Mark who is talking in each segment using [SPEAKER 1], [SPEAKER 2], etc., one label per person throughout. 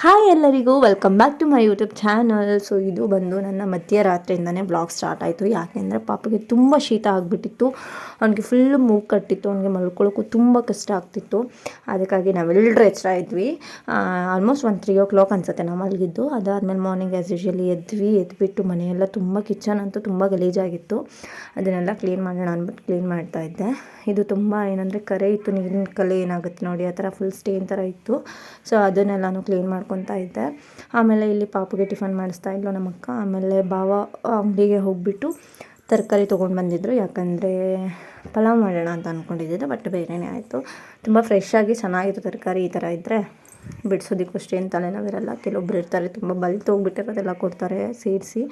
[SPEAKER 1] Hi ಎಲ್ಲರಿಗೂ welcome back to my YouTube channel so ಇದು ಬಂದು ನನ್ನ ಮಧ್ಯರಾತ್ರಿಯಿಂದನೇ ಬ್ಲಾಗ್ ಸ್ಟಾರ್ಟ್ ಆಯಿತು. ಯಾಕೆಂದರೆ ಪಾಪಗೆ ತುಂಬ ಶೀತ ಆಗಿಬಿಟ್ಟಿತ್ತು. ಅವನಿಗೆ ಫುಲ್ ಮೂಗು ಕಟ್ಟಿತ್ತು, ಅವನಿಗೆ ಮಲ್ಕೊಳ್ಳೋಕ್ಕೂ ತುಂಬ ಕಷ್ಟ ಆಗ್ತಿತ್ತು. ಅದಕ್ಕಾಗಿ ನಾವೆಲ್ಲರೂ ಎಚ್ಚರ ಇದ್ವಿ. ಆಲ್ಮೋಸ್ಟ್ ಒಂದು ತ್ರೀ ಓ ಕ್ಲಾಕ್ ಅನ್ಸುತ್ತೆ ನಾವು ಮಲಗಿದ್ದು. ಅದಾದಮೇಲೆ ಮಾರ್ನಿಂಗ್ ಆ್ಯಸ್ ಯೂಶಲಿ ಎದ್ವಿ, ಎದ್ಬಿಟ್ಟು ಮನೆಯೆಲ್ಲ ತುಂಬ ಕಿಚನ್ ಅಂತೂ ತುಂಬ ಗಲೀಜಾಗಿತ್ತು. ಅದನ್ನೆಲ್ಲ ಕ್ಲೀನ್ ಮಾಡೋಣ ಅಂದ್ಬಿಟ್ಟು ಕ್ಲೀನ್ ಮಾಡ್ತಾ ಇದ್ದೆ. ಇದು ತುಂಬ ಏನಂದರೆ ಕರೆ ಇತ್ತು, ನೀರಿನ ಕಲೆ ಏನಾಗುತ್ತೆ ನೋಡಿ, ಆ ಥರ ಫುಲ್ ಸ್ಟೇನ್ ಥರ ಇತ್ತು. ಸೊ ಅದನ್ನೆಲ್ಲನೂ ಕ್ಲೀನ್ ಮಾಡ್ಕೊತಾ ಇದ್ದೆ. ಆಮೇಲೆ ಇಲ್ಲಿ ಪಾಪುಗೆ ಟಿಫನ್ ಮಾಡಿಸ್ತಾ ಇದ್ಲು ನಮ್ಮ ಅಕ್ಕ ಆಮೇಲೆ ಭಾವ ಅಂಗಡಿಗೆ ಹೋಗಿಬಿಟ್ಟು ತರಕಾರಿ ತೊಗೊಂಡು ಬಂದಿದ್ದರು ಯಾಕಂದರೆ, ಪಲಾವ್ ಮಾಡೋಣ ಅಂತ ಅಂದ್ಕೊಂಡಿದ್ದೆ ಬಟ್ ಬೇರೆಯೇ ಆಯಿತು. ತುಂಬ ಫ್ರೆಶ್ ಆಗಿ ಚೆನ್ನಾಗಿತ್ತು ತರಕಾರಿ ಈ ಥರ ಇದ್ದರೆ ಬಿಡಿಸೋದಕ್ಕೂ ಅಷ್ಟೇನು ತಲೆನೋವಿರಲ್ಲ ಕೆಲವೊಬ್ರು ಇರ್ತಾರೆ, ತುಂಬ ಬಲ್ತು ಹೋಗ್ಬಿಟ್ಟಿರೋದೆಲ್ಲ ಕೊಡ್ತಾರೆ ಸೇರಿಸಿ.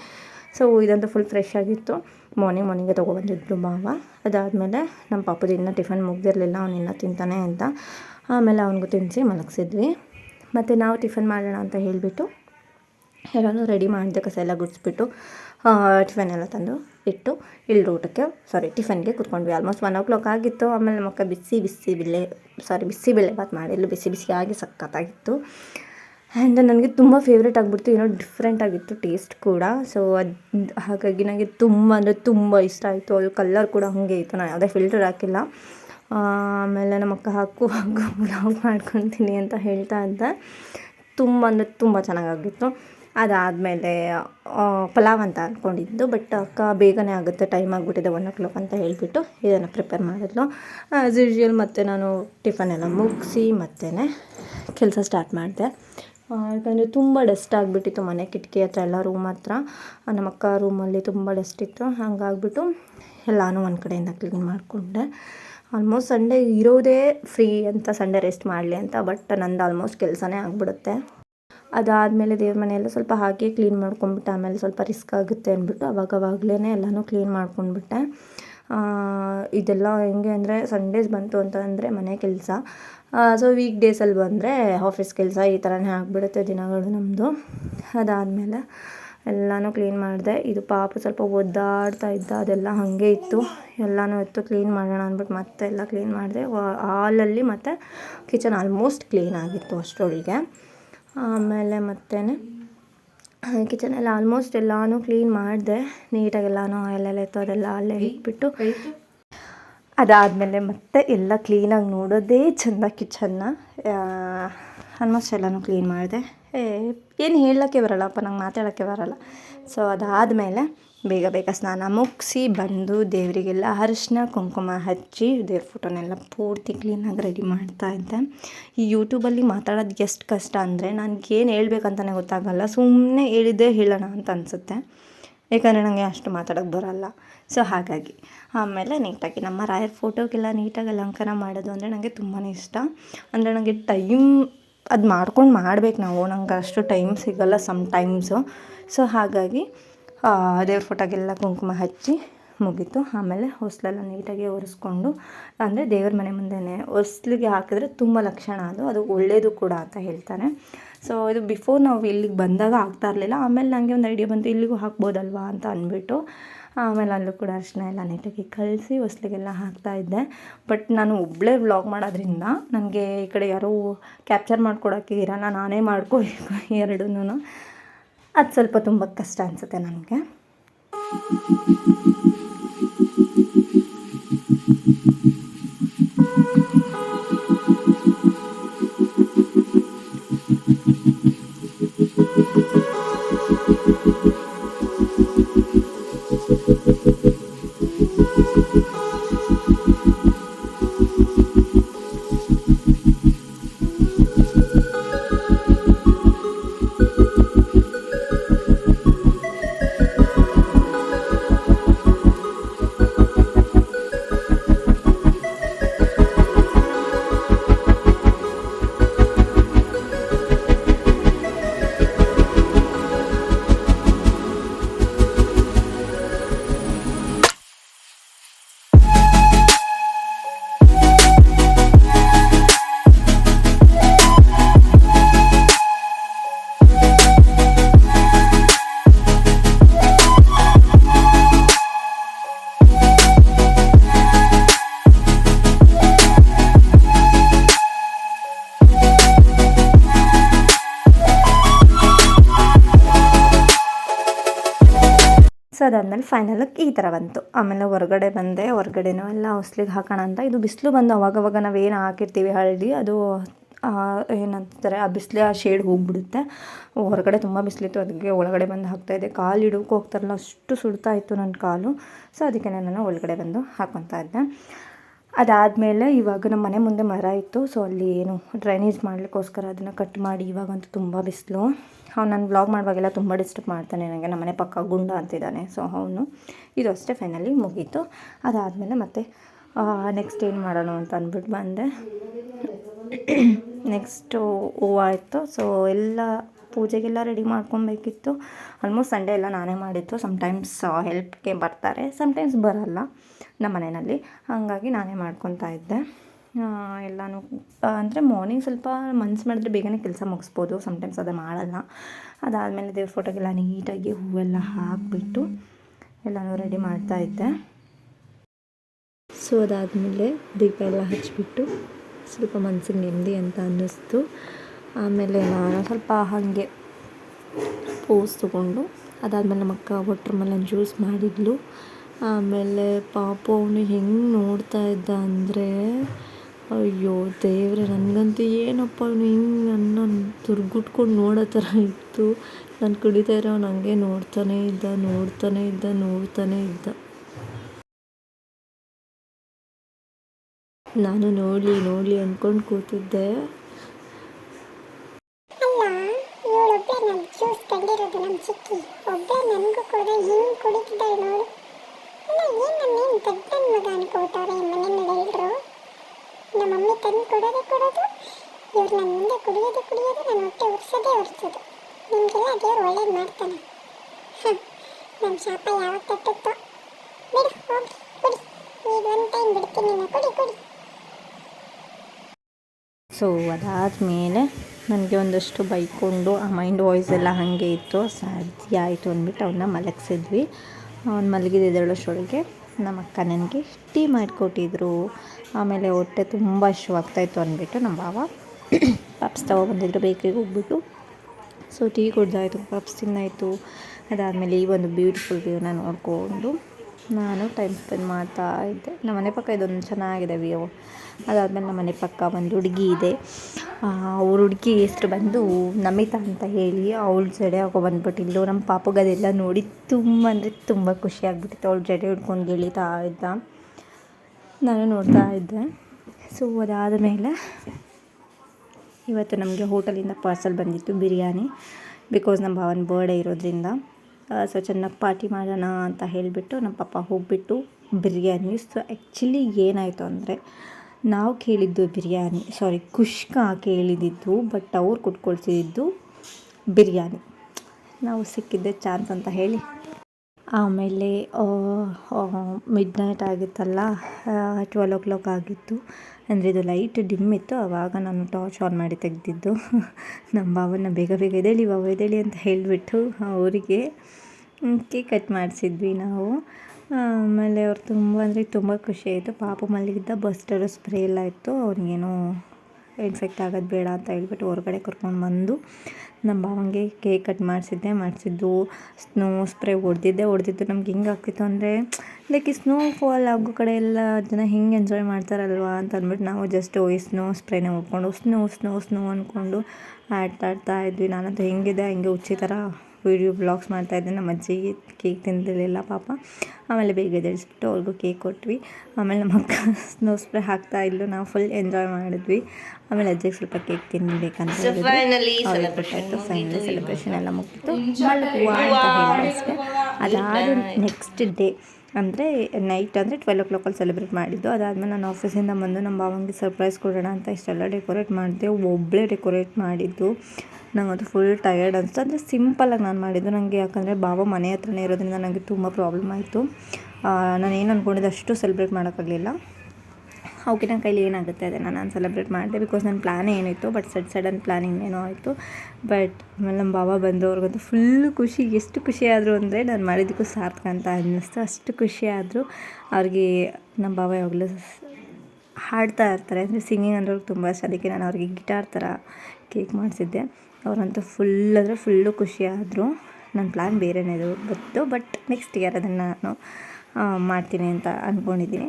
[SPEAKER 1] ಸೊ ಇದಂತೂ ಫುಲ್ ಫ್ರೆಶ್ ಆಗಿತ್ತು. ಮಾರ್ನಿಂಗ್ ಮಾರ್ನಿಂಗೇ ತೊಗೊಬಂದಿದ್ರು ಮಾವ ಅದಾದಮೇಲೆ ನಮ್ಮ ಪಾಪದ ಇನ್ನೂ ಟಿಫನ್ ಮುಗ್ದಿರಲಿಲ್ಲ. ಅವ್ನು ತಿಂತಾನೆ ಅಂತ. ಆಮೇಲೆ ಅವನಿಗೂ ತಿನ್ನಿಸಿ ಮಲಗಿಸಿದ್ವಿ. ಮತ್ತು ನಾವು ಟಿಫನ್ ಮಾಡೋಣ ಅಂತ ಹೇಳಿಬಿಟ್ಟು ಎಲ್ಲನೂ ರೆಡಿ ಮಾಡಿದೆ ಕಸ ಎಲ್ಲ ಗುಡಿಸ್ಬಿಟ್ಟು ಟಿಫನ್ ಎಲ್ಲ ತಂದು ಇಟ್ಟು ಇಲ್ಲಿ ಊಟಕ್ಕೆ ಸಾರಿ ಟಿಫನ್ಗೆ ಕುತ್ಕೊಂಡ್ವಿ. ಆಲ್ಮೋಸ್ಟ್ ಒನ್ ಓ ಕ್ಲಾಕ್ ಆಗಿತ್ತು. ಆಮೇಲೆ ನಮ್ಮಕ್ಕ ಬಿಸಿ ಬಿಸಿ ಬಿಲ್ಲೆ ಸಾರಿ ಬಿಸಿ ಬಿಳೆ ಬಾತ್ ಮಾಡಿಲ್ಲ ಬಿಸಿ ಬಿಸಿಯಾಗಿ ಸಖತ್ತಾಗಿತ್ತು ಆ್ಯಂಡ್ ನನಗೆ ತುಂಬ ಫೇವ್ರೇಟ್ ಆಗಿಬಿಡ್ತು. ಏನೋ ಡಿಫ್ರೆಂಟ್ ಆಗಿತ್ತು ಟೇಸ್ಟ್ ಕೂಡ. ಸೊ ಅದು, ಹಾಗಾಗಿ ನನಗೆ ತುಂಬ, ಅಂದರೆ ತುಂಬ ಇಷ್ಟ ಆಯಿತು. ಅದು ಕಲ್ಲರ್ ಕೂಡ ಹಾಗೆ ಇತ್ತು. ನಾನು ಯಾವುದೇ ಫಿಲ್ಟರ್ ಹಾಕಿಲ್ಲ. ಆಮೇಲೆ ನಮ್ಮ ಅಕ್ಕ ಹಾಕು ಹಾಕು ಬ್ಲಾಗ್ ಮಾಡ್ಕೊತೀನಿ ಅಂತ ಹೇಳ್ತಾ ಇದ್ದೆ. ತುಂಬ ಅಂದರೆ ತುಂಬ ಚೆನ್ನಾಗಾಗಿತ್ತು. ಅದಾದಮೇಲೆ ಪಲಾವ್ ಅಂತ ಅಂದ್ಕೊಂಡಿದ್ದು ಬಟ್ ಅಕ್ಕ ಬೇಗನೆ ಆಗುತ್ತೆ ಟೈಮ್ ಆಗಿಬಿಟ್ಟಿದೆ ಒನ್ ಓ ಕ್ಲಾಕ್ ಅಂತ ಹೇಳಿಬಿಟ್ಟು ಇದನ್ನು ಪ್ರಿಪೇರ್ ಮಾಡಿದ್ಲು. ಆ್ಯಸ್ ಯೂಶ್ವಲ್ ಮತ್ತು ನಾನು ಟಿಫನ್ ಎಲ್ಲ ಮುಗಿಸಿ ಮತ್ತೆ ಕೆಲಸ ಸ್ಟಾರ್ಟ್ ಮಾಡಿದೆ. ಯಾಕಂದರೆ ತುಂಬ ಡಸ್ಟ್ ಆಗಿಬಿಟ್ಟಿತ್ತು ಮನೆ ಕಿಟಕಿ ಹತ್ರ, ಎಲ್ಲ ರೂಮ್ ಹತ್ರ. ನಮ್ಮ ಅಕ್ಕ ರೂಮಲ್ಲಿ ತುಂಬ ಡಸ್ಟ್ ಇತ್ತು. ಹಾಗಾಗ್ಬಿಟ್ಟು ಎಲ್ಲನೂ ಒಂದು ಕಡೆಯಿಂದ ಕ್ಲೀನ್ ಮಾಡಿಕೊಂಡೆ. ಆಲ್ಮೋಸ್ಟ್ ಸಂಡೇ ಇರೋದೇ ಫ್ರೀ ಅಂತ ಸಂಡೇ ರೆಸ್ಟ್ ಮಾಡಲಿ ಅಂತ, ಬಟ್ ನಂದು ಆಲ್ಮೋಸ್ಟ್ ಕೆಲಸನೇ ಆಗಿಬಿಡುತ್ತೆ. ಅದಾದಮೇಲೆ ದೇವ್ರ ಮನೆಯೆಲ್ಲ ಸ್ವಲ್ಪ ಹಾಕಿ ಕ್ಲೀನ್ ಮಾಡ್ಕೊಂಡ್ಬಿಟ್ಟು, ಆಮೇಲೆ ಸ್ವಲ್ಪ ರಿಸ್ಕ್ ಆಗುತ್ತೆ ಅಂದ್ಬಿಟ್ಟು ಅವಾಗವಾಗಲೇ ಎಲ್ಲನೂ ಕ್ಲೀನ್ ಮಾಡ್ಕೊಂಡ್ಬಿಟ್ಟೆ. ಇದೆಲ್ಲ ಹೆಂಗೆ ಅಂದರೆ ಸಂಡೇಸ್ ಬಂತು ಅಂತಂದರೆ ಮನೆ ಕೆಲಸ. ಸೊ ವೀಕ್ ಡೇಸಲ್ಲಿ ಬಂದರೆ ಆಫೀಸ್ ಕೆಲಸ ಈ ಥರನೇ ಆಗಿಬಿಡುತ್ತೆ ದಿನಗಳು ನಮ್ಮದು ಅದಾದಮೇಲೆ ಎಲ್ಲನೂ ಕ್ಲೀನ್ ಮಾಡಿದೆ. ಇದು ಪಾಪ ಸ್ವಲ್ಪ ಒದ್ದಾಡ್ತಾ ಇದ್ದ, ಅದೆಲ್ಲ ಹಾಗೆ ಇತ್ತು. ಎಲ್ಲನೂ ಇತ್ತು ಕ್ಲೀನ್ ಮಾಡೋಣ ಅಂದ್ಬಿಟ್ಟು ಮತ್ತೆ ಎಲ್ಲ ಕ್ಲೀನ್ ಮಾಡಿದೆ. ಹಾಲಲ್ಲಿ ಮತ್ತು ಕಿಚನ್ ಆಲ್ಮೋಸ್ಟ್ ಕ್ಲೀನ್ ಆಗಿತ್ತು ಅಷ್ಟರೊಳಗೆ. ಆಮೇಲೆ ಮತ್ತೆ ಕಿಚನಲ್ಲಿ ಆಲ್ಮೋಸ್ಟ್ ಎಲ್ಲನೂ ಕ್ಲೀನ್ ಮಾಡಿದೆ. ನೀಟಾಗಿ ಎಲ್ಲನೂ ಆಯಿಲೆಲ್ಲ ಇತ್ತು ಅದೆಲ್ಲ ಅಲ್ಲೇ ಇಟ್ಬಿಟ್ಟು. ಅದಾದಮೇಲೆ ಮತ್ತೆ ಎಲ್ಲ ಕ್ಲೀನಾಗಿ ನೋಡೋದೇ ಚೆಂದ ಕಿಚನ್ನ ಆಲ್ಮೋಸ್ಟ್ ಎಲ್ಲನೂ ಕ್ಲೀನ್ ಮಾಡಿದೆ. ಏನು ಹೇಳೋಕ್ಕೆ ಬರಲ್ಲಪ್ಪ ನಂಗೆ ಮಾತಾಡೋಕ್ಕೆ ಬರಲ್ಲ. ಸೊ ಅದಾದಮೇಲೆ ಬೇಗ ಬೇಗ ಸ್ನಾನ ಮುಗಿಸಿ ಬಂದು ದೇವರಿಗೆಲ್ಲ ಅರಿಶಿನ, ಕುಂಕುಮ ಹಚ್ಚಿ ದೇವ್ರ ಫೋಟೋನೆಲ್ಲ ಪೂರ್ತಿ ಕ್ಲೀನಾಗಿ ರೆಡಿ ಮಾಡ್ತಾ ಇದ್ದೆ. ಈ ಯೂಟ್ಯೂಬಲ್ಲಿ ಮಾತಾಡೋದು ಎಷ್ಟು ಕಷ್ಟ ಅಂದರೆ ನನಗೇನು ಹೇಳ್ಬೇಕಂತಲೇ ಗೊತ್ತಾಗಲ್ಲ. ಸುಮ್ಮನೆ ಹೇಳಿದ್ದೇ ಹೇಳೋಣ ಅಂತ ಅನಿಸುತ್ತೆ. ಏಕೆಂದರೆ ನನಗೆ ಅಷ್ಟು ಮಾತಾಡೋಕ್ಕೆ ಬರೋಲ್ಲ. ಸೊ ಹಾಗಾಗಿ ಆಮೇಲೆ ನೀಟಾಗಿ ನಮ್ಮ ರಾಯರ್ ಫೋಟೋಗೆಲ್ಲ ನೀಟಾಗಿ ಅಲಂಕಾರ ಮಾಡೋದು ಅಂದರೆ ನನಗೆ ತುಂಬಾ ಇಷ್ಟ. ಅಂದರೆ ನನಗೆ ಟೈಮ್ ಅದು ಮಾಡ್ಕೊಂಡು ಮಾಡ್ಬೇಕು ನಾವು. ನಂಗೆ ಅಷ್ಟು ಟೈಮ್ ಸಿಗೋಲ್ಲ ಸಮ್ ಟೈಮ್ಸು ಸೊ ಹಾಗಾಗಿ ದೇವ್ರ ಫೋಟೋಗೆಲ್ಲ ಕುಂಕುಮ ಹಚ್ಚಿ ಮುಗೀತು. ಆಮೇಲೆ ಹೊಸ್ಲೆಲ್ಲ ನೀಟಾಗಿ ಒರೆಸ್ಕೊಂಡು, ಅಂದರೆ ದೇವ್ರ ಮನೆ ಮುಂದೆನೇ. ಹೊಸ್ಲಿಗೆ ಹಾಕಿದ್ರೆ ತುಂಬ ಲಕ್ಷಣ ಅದು. ಅದು ಒಳ್ಳೆಯದು ಕೂಡ ಅಂತ ಹೇಳ್ತಾರೆ. ಸೊ ಇದು ಬಿಫೋರ್ ನಾವು ಇಲ್ಲಿಗೆ ಬಂದಾಗ ಆಗ್ತಾ ಇರಲಿಲ್ಲ. ಆಮೇಲೆ ನನಗೆ ಒಂದು ಐಡಿಯಾ ಬಂತು, ಇಲ್ಲಿಗೂ ಹಾಕ್ಬೋದಲ್ವಾ? ಅಂತ ಅಂದ್ಬಿಟ್ಟು, ಆಮೇಲೆ ಅಲ್ಲೂ ಕೂಡ ಅರಿಶಿನ ಎಲ್ಲ ನೀಟಾಗಿ ಕಲಸಿ ಹೊಸ್ಲಿಗೆಲ್ಲ ಹಾಕ್ತಾಯಿದ್ದೆ ಬಟ್ ನಾನು ಒಬ್ಬಳೇ ವ್ಲಾಗ್ ಮಾಡೋದ್ರಿಂದ ನನಗೆ ಈ ಕಡೆ ಯಾರೂ ಕ್ಯಾಪ್ಚರ್ ಮಾಡ್ಕೊಡೋಕ್ಕೆ ಇರೋಲ್ಲ, ನಾನೇ ಮಾಡ್ಕೋಬೇಕು ಎರಡೂ ಅದು ಸ್ವಲ್ಪ ತುಂಬ ಕಷ್ಟ ಅನಿಸುತ್ತೆ ನನಗೆ. ಅದಾದಮೇಲೆ ಫೈನಲಾಗಿ ಈ ಥರ ಬಂತು. ಆಮೇಲೆ ಹೊರಗಡೆ ಬಂದೆ, ಹೊರಗಡೆನೂ ಎಲ್ಲ ಹೊಸ್ಲಿಗೆ ಹಾಕೋಣ ಅಂತ. ಇದು ಬಿಸಿಲು ಬಂದು ಅವಾಗವಾಗ ನಾವೇನು ಹಾಕಿರ್ತೀವಿ ಹಳದಿ, ಅದು ಏನಂತಾರೆ, ಆ ಬಿಸಿಲು, ಆ ಶೇಡ್ ಹೋಗ್ಬಿಡುತ್ತೆ. ಹೊರಗಡೆ ತುಂಬ ಬಿಸಿಲಿತ್ತು, ಅದಕ್ಕೆ ಒಳಗಡೆ ಬಂದು ಹಾಕ್ತಾಯಿದ್ದೆ ಕಾಲು ಹಿಡೋಕೆ ಹೋಗ್ತಾರಲ್ಲ ಅಷ್ಟು ಸುಡ್ತಾ ಇತ್ತು ನನ್ನ ಕಾಲು. ಸೊ ಅದಕ್ಕೆ ನಾನು ಒಳಗಡೆ ಬಂದು ಹಾಕ್ಕೊತಾ ಇದ್ದೆ. ಅದಾದಮೇಲೆ ಇವಾಗ ನಮ್ಮ ಮನೆ ಮುಂದೆ ಮರ ಇತ್ತು ಸೊ ಅಲ್ಲಿ ಏನು ಡ್ರೈನೇಜ್ ಮಾಡಲಿಕ್ಕೋಸ್ಕರ ಅದನ್ನು ಕಟ್ ಮಾಡಿ ಇವಾಗಂತೂ ತುಂಬ ಬಿಸಿಲು. ಅವ್ನು ನಾನು ವ್ಲಾಗ್ ಮಾಡುವಾಗೆಲ್ಲ ತುಂಬ ಡಿಸ್ಟರ್ಬ್ ಮಾಡ್ತಾನೆ ನನಗೆ ನಮ್ಮ ಮನೆ ಪಕ್ಕ ಗುಂಡ ಅಂತಿದ್ದಾನೆ ಸೊ ಅವನು ಇದು ಅಷ್ಟೇ ಫೈನಲಿ ಮುಗೀತು. ಅದಾದಮೇಲೆ ಮತ್ತೆ ನೆಕ್ಸ್ಟ್ ಏನು ಮಾಡೋಣ ಅಂತ ಅಂದ್ಬಿಟ್ಟು ಬಂದೆ. ನೆಕ್ಸ್ಟು ಹೂವು ಆಯಿತು ಸೊ ಎಲ್ಲ ಪೂಜೆಗೆಲ್ಲ ರೆಡಿ ಮಾಡ್ಕೊಬೇಕಿತ್ತು. ಆಲ್ಮೋಸ್ಟ್ ಸಂಡೇ ಎಲ್ಲ ನಾನೇ ಮಾಡಿತ್ತು ಸಮಟೈಮ್ಸ್ ಹೆಲ್ಪ್ಗೆ ಬರ್ತಾರೆ. ಸಮಟೈಮ್ಸ್ ಬರಲ್ಲ ನಮ್ಮ ಮನೆಯಲ್ಲಿ ಹಾಗಾಗಿ ನಾನೇ ಮಾಡ್ಕೊತಾ ಇದ್ದೆ. ಎಲ್ಲನೂ ಅಂದರೆ ಮಾರ್ನಿಂಗ್ ಸ್ವಲ್ಪ ಮನ್ಸು ಮಾಡಿದ್ರೆ ಬೇಗನೆ ಕೆಲಸ ಮುಗಿಸ್ಬೋದು. ಸಮ್ಟೈಮ್ಸ್ ಅದು ಮಾಡಲ್ಲ. ಅದಾದಮೇಲೆ ದೇವ್ರ ಫೋಟೋಗೆಲ್ಲ ನೀಟಾಗಿ ಹೂವೆಲ್ಲ ಹಾಕಿಬಿಟ್ಟು ಎಲ್ಲನೂ ರೆಡಿ ಮಾಡ್ತಾ ಇದ್ದೆ. ಸೊ ಅದಾದಮೇಲೆ ದೀಪ ಎಲ್ಲ ಹಚ್ಚಿಬಿಟ್ಟು ಸ್ವಲ್ಪ ಮನ್ಸಿಗೆ ನೆಮ್ಮದಿ ಅಂತ ಅನ್ನಿಸ್ತು. ಆಮೇಲೆ ನಾನು ಸ್ವಲ್ಪ ಹಾಗೆ ಪೋಸ್ ತೊಗೊಂಡು, ಅದಾದಮೇಲೆ ನಮ್ಮ ಅಕ್ಕ ವಾಟ್ರ್ ಜ್ಯೂಸ್ ಮಾಡಿದ್ಲು. ಆಮೇಲೆ ಪಾಪು ಅವನು ಹೆಂಗೆ ನೋಡ್ತಾ ಇದ್ದ ಅಂದರೆ, ಅಯ್ಯೋ ದೇವ್ರೆ, ನನಗಂತೂ ಏನಪ್ಪ ಅವನು ಹಿಂಗೆ ನನ್ನ ದುರ್ಗುಟ್ಕೊಂಡು ನೋಡೋ ಥರ ಇತ್ತು. ನಾನು ಕುಡಿತಾ ಇರೋ ಹಂಗೆ ನೋಡ್ತಾನೇ ಇದ್ದ ನೋಡ್ತಾನೇ ಇದ್ದ ನೋಡ್ತಾನೇ ಇದ್ದ. ನಾನು ನೋಡಲಿ ನೋಡಲಿ ಅಂದ್ಕೊಂಡು ಕೂತಿದ್ದೆ.
[SPEAKER 2] ಜ್ಯೂಸ್ ಕಂಡಿರೋದು ನಮ್ಮ ಚಿಕ್ಕಿ. ಒಬ್ಬ ನನಗೂ ಕೂಡ ಹಿಂಗೆ ಕುಡಿತಿದ್ದಾಳೆ ನೋಡು. ಅಲ್ಲ, ಏನು ನನ್ನೇನು ದೊಡ್ಡ ಮಗ ಅನ್ಕೋತಾರೆ ಮನೆಯಲ್ಲಿ ಎಲ್ಲರೂ ನಮ್ಮ ಮಮ್ಮಿ ತಂದು ಕೊಡೋದೇ ಕೊಡೋದು, ಇವ್ರು ನನ್ನ ಮುಂದೆ ಕುಡಿಯೋದು ಕುಡಿಯೋದು ನನ್ನ ಹೊಟ್ಟೆ ಒರೆಸೋದೇ ಒರೆಸೋದು ನಿಮಗೆಲ್ಲ ದೇವ್ರು ಒಳ್ಳೇದು ಮಾಡ್ತಾನೆ. ಹಾಂ ನಮ್ಮ ಶಾಪ ಯಾವಾಗ ತಟ್ಟುತ್ತೋ? ಬಿಡು, ಹೋಗಿ, ಕುಡಿ. ಈಗ ಒಂದು ಟೈಮ್ ಬಿಡ್ತೀನಿ ಕುಡಿ ಕುಡಿ.
[SPEAKER 1] ಸೊ ಅದಾದಮೇಲೆ ನನಗೆ ಒಂದಷ್ಟು ಬೈಕೊಂಡು ಆ ಮೈಂಡ್ ವಾಯ್ಸ್ ಎಲ್ಲ ಹಾಗೆ ಇತ್ತು, ಸಾಧ್ಯ ಆಯಿತು ಅಂದ್ಬಿಟ್ಟು ಅವನ್ನ ಮಲಗಿಸಿದ್ವಿ. ಅವ್ನು ಮಲಗಿದ ಎದ್ದೇಳೋಷ್ಟರೊಳಗೆ ನಮ್ಮ ಅಕ್ಕ ನನಗೆ ಟೀ ಮಾಡಿಕೊಟ್ಟಿದ್ರು. ಆಮೇಲೆ ಹೊಟ್ಟೆ ತುಂಬ ಆಗ್ತಾಯಿತ್ತು ಅಂದ್ಬಿಟ್ಟು ನಮ್ಮ ಬಾವ ಪಪ್ಸ್ ತೊಗೊಬಂದಿದ್ರು ಬೇಕ್ರಿಗೆ ಹೋಗ್ಬಿಟ್ಟು. ಸೊ ಟೀ ಕುಡ್ದಾಯಿತು, ಪಪ್ಸ್ ತಿನ್ನಾಯಿತು ಅದಾದಮೇಲೆ ಈ ಒಂದು ಬ್ಯೂಟಿಫುಲ್ ವ್ಯೂನ ನೋಡಿಕೊಂಡು ನಾನು ಟೈಮ್ ಸ್ಪೆಂಡ್ ಮಾಡ್ತಾ ಇದ್ದೆ. ನಮ್ಮ ಮನೆ ಪಕ್ಕ ಇದೊಂದು ಚೆನ್ನಾಗಿದೆ ವ್ಯೂ ಅದಾದಮೇಲೆ ನಮ್ಮ ಮನೆ ಪಕ್ಕ ಒಂದು ಹುಡುಗಿ ಇದೆ. ಅವ್ರ ಹುಡುಗಿ ಹೆಸ್ರು ಬಂದು ನಮಿತಾ ಅಂತ ಹೇಳಿ ಅವಳು ಜಡೆ ಹಾಕೊ ಬಂದ್ಬಿಟ್ಟಿದ್ಲು. ನಮ್ಮ ಪಾಪುಗದೆಲ್ಲ ನೋಡಿ ತುಂಬ ಅಂದರೆ ತುಂಬ ಖುಷಿ ಆಗ್ಬಿಟ್ಟಿತ್ತು ಅವಳು ಜಡೆ ಹಿಡ್ಕೊಂಡು ಗೆಳಿತಾ ಇದ್ದ. ನಾನು ನೋಡ್ತಾ ಇದ್ದೆ. ಸೊ ಅದಾದ ಮೇಲೆ ಇವತ್ತು ನಮಗೆ ಹೋಟೆಲಿಂದ ಪಾರ್ಸಲ್ ಬಂದಿತ್ತು ಬಿರಿಯಾನಿ. ಬಿಕಾಸ್ ನಮ್ಮ ಭಾವನ ಬರ್ಡೇ ಇರೋದ್ರಿಂದ. ಸೊ ಚೆನ್ನಾಗಿ ಪಾರ್ಟಿ ಮಾಡೋಣ ಅಂತ ಹೇಳಿಬಿಟ್ಟು ನಮ್ಮ ಪಾಪ ಹೋಗಿಬಿಟ್ಟು ಬಿರಿಯಾನಿ. ಸೊ ಆ್ಯಕ್ಚುಲಿ ಏನಾಯಿತು ಅಂದರೆ ನಾವು ಕೇಳಿದ್ದು ಬಿರಿಯಾನಿ ಸಾರಿ ಕುಷ್ಕ ಕೇಳಿದ್ದು ಬಟ್ ಅವ್ರು ಕೊಟ್ಕೊಳ್ತಿದ್ದು ಬಿರಿಯಾನಿ. ನಾವು ಸಿಕ್ಕಿದ್ದೆ ಚಾನ್ಸ್ ಅಂತ ಹೇಳಿ. ಆಮೇಲೆ ಮಿಡ್ ನೈಟ್ ಆಗಿತ್ತಲ್ಲ ಟ್ವೆಲ್ ಓ ಕ್ಲಾಕ್ ಆಗಿತ್ತು. ಅಂದರೆ ಇದು ಲೈಟ್ ಡಿಮ್ ಇತ್ತು ಆವಾಗ ನಾನು ಟಾರ್ಚ್ ಆನ್ ಮಾಡಿ ತೆಗೆದಿದ್ದು. ನಮ್ಮ ಭಾವನ ಬೇಗ ಬೇಗ ಎದೇಳಿ ಬಾವ ಎದೇಳಿ ಅಂತ ಹೇಳಿಬಿಟ್ಟು ಅವರಿಗೆ ಕೇಕ್ ಕಟ್ ಮಾಡಿಸಿದ್ವಿ ನಾವು. ಆಮೇಲೆ ಅವ್ರು ತುಂಬ ಅಂದರೆ ತುಂಬ ಖುಷಿ ಆಯಿತು. ಪಾಪ ಮಲಗಿದ್ದ ಬಸ್ಟರು ಸ್ಪ್ರೇ ಎಲ್ಲ ಇತ್ತು. ಅವ್ರಿಗೇನು ಇನ್ಫೆಕ್ಟ್ ಆಗೋದು ಬೇಡ ಅಂತ ಹೇಳ್ಬಿಟ್ಟು ಹೊರಗಡೆ ಕರ್ಕೊಂಡು ಬಂದು ನಮ್ಮ ಭಾವಂಗೆ ಕೇಕ್ ಕಟ್ ಮಾಡಿಸಿದ್ದೆ, ಮಾಡಿಸಿದ್ದು. ಸ್ನೋ ಸ್ಪ್ರೇ ಹೊಡೆದಿದ್ದೆ. ಹೊಡೆದಿದ್ದು ನಮ್ಗೆ ಹೆಂಗೆ ಆಗ್ತಿತ್ತು ಅಂದರೆ ಲೈಕ್ ಈ ಸ್ನೋ ಫಾಲ್ ಆಗೋ ಕಡೆ ಎಲ್ಲ ಜನ ಹೆಂಗೆ ಎಂಜಾಯ್ ಮಾಡ್ತಾರಲ್ವಾ ಅಂತ ಅಂದ್ಬಿಟ್ಟು ನಾವು ಜಸ್ಟ್ ಈ ಸ್ನೋ ಸ್ಪ್ರೇನ ಹೊಡ್ಕೊಂಡು ಸ್ನೋ ಸ್ನೋ ಸ್ನೋ ಅಂದ್ಕೊಂಡು ಆಡ್ತಾ ಇದ್ವಿ. ನಾನಂತೂ ಹೆಂಗಿದೆ, ಹಿಂಗೆ ಹುಚ್ಚಿ ಥರ ವೀಡಿಯೋ ಬ್ಲಾಗ್ಸ್ ಮಾಡ್ತಾಯಿದ್ದೆ ನಮ್ಮ ಅಜ್ಜಿ ಕೇಕ್ ತಿಂದಿರಲಿಲ್ಲ ಪಾಪ. ಆಮೇಲೆ ಬೇಗ ಎದ್ದೇಳಿಸ್ಬಿಟ್ಟು ಅವ್ರಿಗೂ ಕೇಕ್ ಕೊಟ್ವಿ. ಆಮೇಲೆ ನಮ್ಮ ಅಕ್ಕ ಸ್ನೋ ಸ್ಪ್ರೇ ಹಾಕ್ತಾ ಇದ್ಲು. ನಾವು ಫುಲ್ ಎಂಜಾಯ್ ಮಾಡಿದ್ವಿ. ಆಮೇಲೆ ಅಜ್ಜಿಗೆ ಸ್ವಲ್ಪ ಕೇಕ್ ತಿನ್ನಬೇಕಂತ ಫೈನಲಿ ಸೆಲೆಬ್ರೇಷನ್ ಎಲ್ಲ ಮುಗಿತು. ಅದಾದ ನೆಕ್ಸ್ಟ್ ಡೇ ಅಂದರೆ ನೈಟ್ ಅಂದರೆ ಟ್ವೆಲ್ ಓ ಕ್ಲಾಕಲ್ಲಿ ಸೆಲೆಬ್ರೇಟ್ ಮಾಡಿದ್ದು. ಅದಾದಮೇಲೆ ನಾನು ಆಫೀಸಿಂದ ಬಂದು ನಮ್ಮ ಭಾವಂಗೆ ಸರ್ಪ್ರೈಸ್ ಕೊಡೋಣ ಅಂತ ಇಷ್ಟೆಲ್ಲ ಡೆಕೋರೇಟ್ ಮಾಡಿದೆ. ಒಬ್ಬಳೇ ಡೆಕೋರೇಟ್ ಮಾಡಿದ್ದು. ನಂಗಂತೂ ಫುಲ್ ಟಯರ್ಡ್ ಅನಿಸ್ತು. ಅಂದರೆ ಸಿಂಪಲಾಗಿ ನಾನು ಮಾಡಿದ್ದು. ನನಗೆ ಯಾಕಂದರೆ ಭಾವ ಮನೆ ಹತ್ರನೇ ಇರೋದ್ರಿಂದ ನನಗೆ ತುಂಬ ಪ್ರಾಬ್ಲಮ್ ಆಯಿತು. ನಾನು ಏನು ಅಂದ್ಕೊಂಡಿದ್ದೆ ಅಷ್ಟು ಸೆಲೆಬ್ರೇಟ್ ಮಾಡೋಕ್ಕಾಗಲಿಲ್ಲ. ಓಕೆ ನನ್ನ ಕೈಲಿ ಏನಾಗುತ್ತೆ ಅದನ್ನು ನಾನು ಸೆಲೆಬ್ರೇಟ್ ಮಾಡಿದೆ ಬಿಕಾಸ್ ನನ್ನ ಪ್ಲ್ಯಾನ್ ಏನಿತ್ತು ಬಟ್ ಸಡ್ ಸಡನ್ ಪ್ಲ್ಯಾನಿಂಗ್ ಏನೋ ಆಯಿತು. ಬಟ್ ಆಮೇಲೆ ನಮ್ಮ ಬಾಬಾ ಬಂದವ್ರಿಗಂತೂ ಫುಲ್ಲು ಖುಷಿ, ಎಷ್ಟು ಖುಷಿ ಅಂದರೆ ನಾನು ಮಾಡಿದ್ದಕ್ಕೂ ಸಾರ್ಥಕ ಅಂತ ಅನ್ನಿಸ್ತು. ಅಷ್ಟು ಖುಷಿ ಆದರೂ ಅವ್ರಿಗೆ ನಮ್ಮ ಬಾಬಾ ಯಾವಾಗಲೂ ಹಾಡ್ತಾ ಇರ್ತಾರೆ. ಅಂದರೆ ಸಿಂಗಿಂಗ್ ಅಂದ್ರೆ ತುಂಬ ಇಷ್ಟ. ಅದಕ್ಕೆ ನಾನು ಅವ್ರಿಗೆ ಗಿಟಾರ್ ಥರ ಕೇಕ್ ಮಾಡಿಸಿದ್ದೆ. ಅವರಂತೂ ಫುಲ್ ಅಂದರೆ ಫುಲ್ಲು ಖುಷಿಯಾದರು ನನ್ನ ಪ್ಲ್ಯಾನ್ ಬೇರೆನೇ ಗೊತ್ತು. ಬಟ್ ನೆಕ್ಸ್ಟ್ ಇಯರ್ ಅದನ್ನು ನಾನು ಮಾಡ್ತೀನಿ ಅಂತ ಅಂದ್ಕೊಂಡಿದ್ದೀನಿ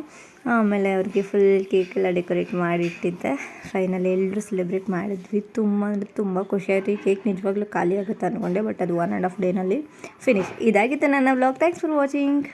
[SPEAKER 1] ಆಮೇಲೆ ಅವ್ರಿಗೆ ಫುಲ್ ಕೇಕ್ ಎಲ್ಲ ಡೆಕೋರೇಟ್ ಮಾಡಿಟ್ಟಿದ್ದೆ. ಫೈನಲಿ ಎಲ್ಲರೂ ಸೆಲೆಬ್ರೇಟ್ ಮಾಡಿದ್ವಿ. ತುಂಬ ಅಂದರೆ ತುಂಬ ಖುಷಿಯಾಯಿತು ಈ ಕೇಕ್ ನಿಜವಾಗ್ಲೂ ಖಾಲಿ ಆಗುತ್ತೆ ಅಂದ್ಕೊಂಡೆ ಬಟ್ ಅದು ಒನ್ ಆ್ಯಂಡ್ ಹಾಫ್ ಡೇನಲ್ಲಿ ಫಿನಿಶ್ ಇದಾಗಿತ್ತು ನನ್ನ ವ್ಲಾಗ್ ಥ್ಯಾಂಕ್ಸ್ ಫಾರ್ ವಾಚಿಂಗ್